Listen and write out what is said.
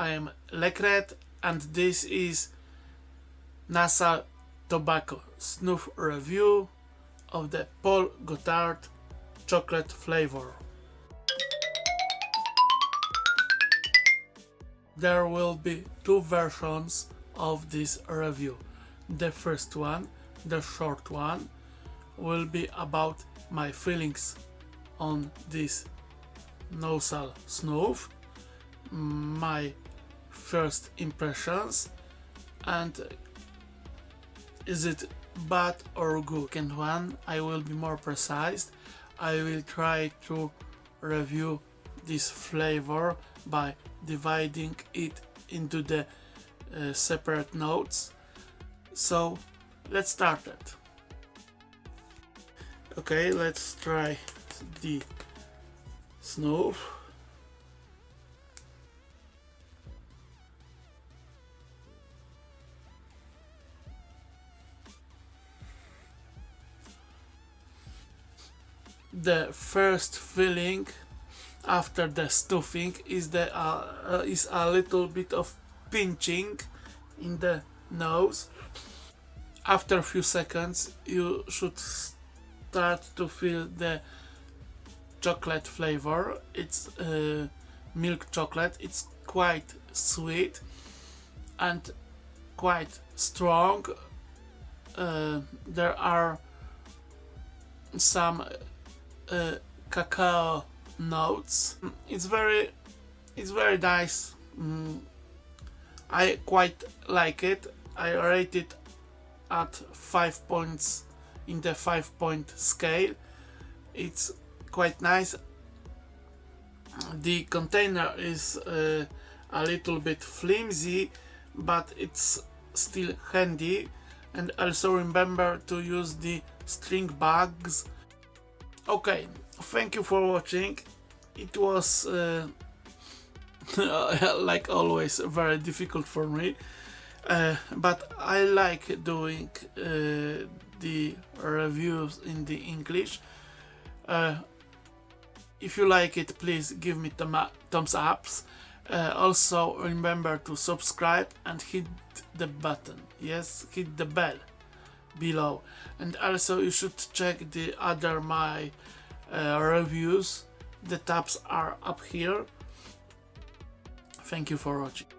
I am Lekret and this is NASA Tobacco Snuff Review of the Paul Gotthard chocolate flavor. There will be two versions of this review. The first one, the short one, will be about my feelings on this nasal snuff, my first impressions, and is it bad or good? And one, I will be more precise. I will try to review this flavor by dividing it into the uh, separate notes. So let's start it. Okay, let's try the snuff. The first feeling after the stuffing is the uh, uh, is a little bit of pinching in the nose. After a few seconds, you should start to feel the chocolate flavor. It's uh, milk chocolate. It's quite sweet and quite strong. Uh, there are some uh, cacao notes. It's very, it's very nice. Mm, I quite like it. I rate it at five points in the five point scale. It's quite nice. The container is uh, a little bit flimsy, but it's still handy. And also remember to use the string bags. Okay, thank you for watching. It was uh, like always very difficult for me. Uh, but I like doing uh, the reviews in the English. Uh, if you like it, please give me thumb- thumbs ups. Uh, also, remember to subscribe and hit the button. Yes, hit the bell below. And also, you should check the other my uh, reviews. The tabs are up here. Thank you for watching.